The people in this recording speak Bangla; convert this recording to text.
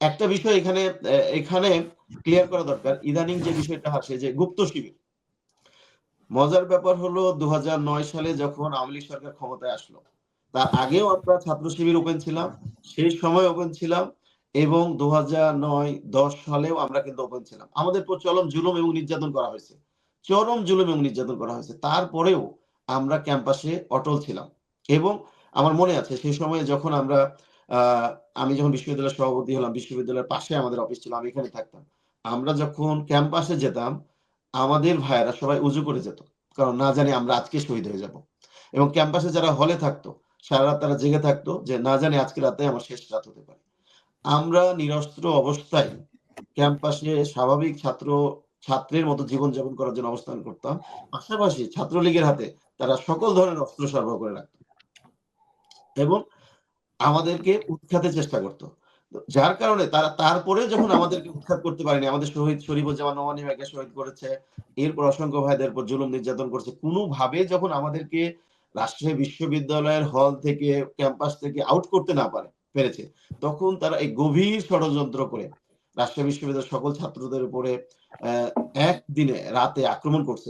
একটা বিষয় এখানে এখানে ক্লিয়ার করা দরকার। ইদানিং যে বিষয়টা আসে যে গুপ্ত শিবির। মজার ব্যাপার হলো ২০০৯ সালে যখন আওয়ামী সরকার ক্ষমতায় আসলো। তার আগেও আমরা ছাত্র শিবির ওপেন ছিলাম। সেই সময় ওপেন ছিলাম এবং ২০০৯-১০ সালেও আমরা কিন্তু ওপেন ছিলাম। আমাদের উপর চরম জুলুম এবং নির্যাতন করা হয়েছে। চরম জুলুম এবং নির্যাতন করা হয়েছে। তারপরেও আমরা ক্যাম্পাসে অটল ছিলাম। এবং আমার মনে আছে সেই সময়ে যখন আমরা আমি যখন বিশ্ববিদ্যালয়ের সভাপতি হলাম, বিশ্ববিদ্যালয়ের পাশে আমাদের অফিস ছিল। আমি এখানে থাকতাম। আমরা যখন ক্যাম্পাসে যেতাম, আমাদের ভাইয়েরা সবাই উজু করে যেত। কারণ না জানি আমরা আজকে শহীদ হয়ে যাব। এবং ক্যাম্পাসে যারা হলে থাকতো, সারারাত তারা জেগে থাকতো যে না জানি আজকে রাতে আমার শেষ রাত হতে পারে। আমরা নিরস্ত্র অবস্থায় ক্যাম্পাসে স্বাভাবিক ছাত্র ছাত্রের মতো জীবনযাপন করার জন্য অবস্থান করতাম। পাশাপাশি ছাত্রলীগের হাতে তারা সকল ধরনের অস্ত্র সরবরাহ করে রাখত। এবং আমাদেরকে উৎখাতের চেষ্টা করত। যার কারণে তারা তারপরেও যখন আমাদেরকে উৎখাত করতে পারেনি, আমাদের শহীদ শরীফুজ্জামান নোমানী ভাইকে শহীদ করেছে। এরপর অসংখ্য ভাইদের উপর জুলুম নির্যাতন করছে। কোনভাবে যখন আমাদেরকে রাজশাহী বিশ্ববিদ্যালয়ের হল থেকে, ক্যাম্পাস থেকে আউট করতে না পারে পেরেছে, তখন তারা এই গভীর ষড়যন্ত্র করে রাষ্ট্রীয় বিশ্ববিদ্যালয়ের সকল ছাত্রদের উপরে একদিনে রাতে আক্রমণ করছে।